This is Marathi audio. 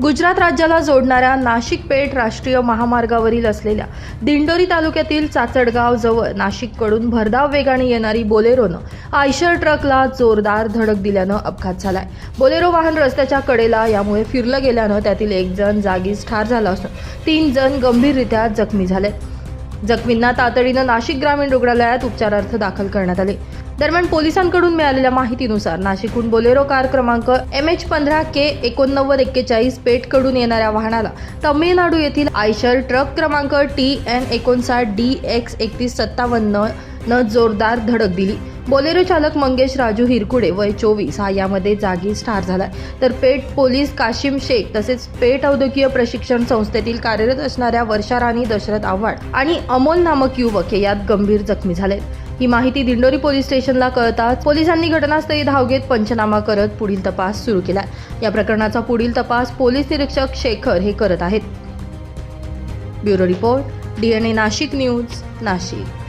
गुजरात राज्याला जोडणाऱ्या नाशिक पेठ राष्ट्रीय महामार्गावरील असलेल्या दिंडोरी तालुक्यातील चाचडगाव जवळ नाशिककडून भरधाव वेगाने येणारी बोलेरोनं आयशर ट्रकला जोरदार धडक दिल्यानं अपघात झालाय. बोलेरो वाहन रस्त्याच्या कडेला यामुळे फिरलं गेल्यानं त्यातील एक जण जागीच ठार झाला असून तीन जण गंभीररित्या जखमी झालेत. जखमींना तातडीनं नाशिक ग्रामीण रुग्णालयात उपचारार्थ दाखल करण्यात आले. दरम्यान पोलिसांकडून मिळालेल्या माहितीनुसार नाशिकहून बोलेरो कार क्रमांक एम एच पंधरा के एकोणनव्वद एक्केचाळीस पेठकडून येणाऱ्या वाहनाला तमिळनाडू येथील आयशर ट्रक क्रमांक टी एन एकोणसाठ डी एक्स एकतीस सत्तावन्न न जोरदार धडक दिली. बोलेरो चालक मंगेश राजू हिरकुडे वय चोवीस हा यामध्ये जागीच ठार झाला तर पेठ पोलीस काशिम शेख तसेच पेठ औद्योगिक प्रशिक्षण संस्थेतील कार्यरत असणाऱ्या वर्षा राणी दशरथ आव्हाड आणि अमोल नामक युवक हे यात गंभीर जखमी झालेत. ही माहिती दिंडोरी पोलीस स्टेशनला कळताच पोलिसांनी घटनास्थळी धाव घेत पंचनामा करत पुढील तपास सुरू केला या प्रकरणाचा पुढील तपास पोलीस निरीक्षक शेखर हे करत आहेत. Bureau report DNA Nashik news Nashik.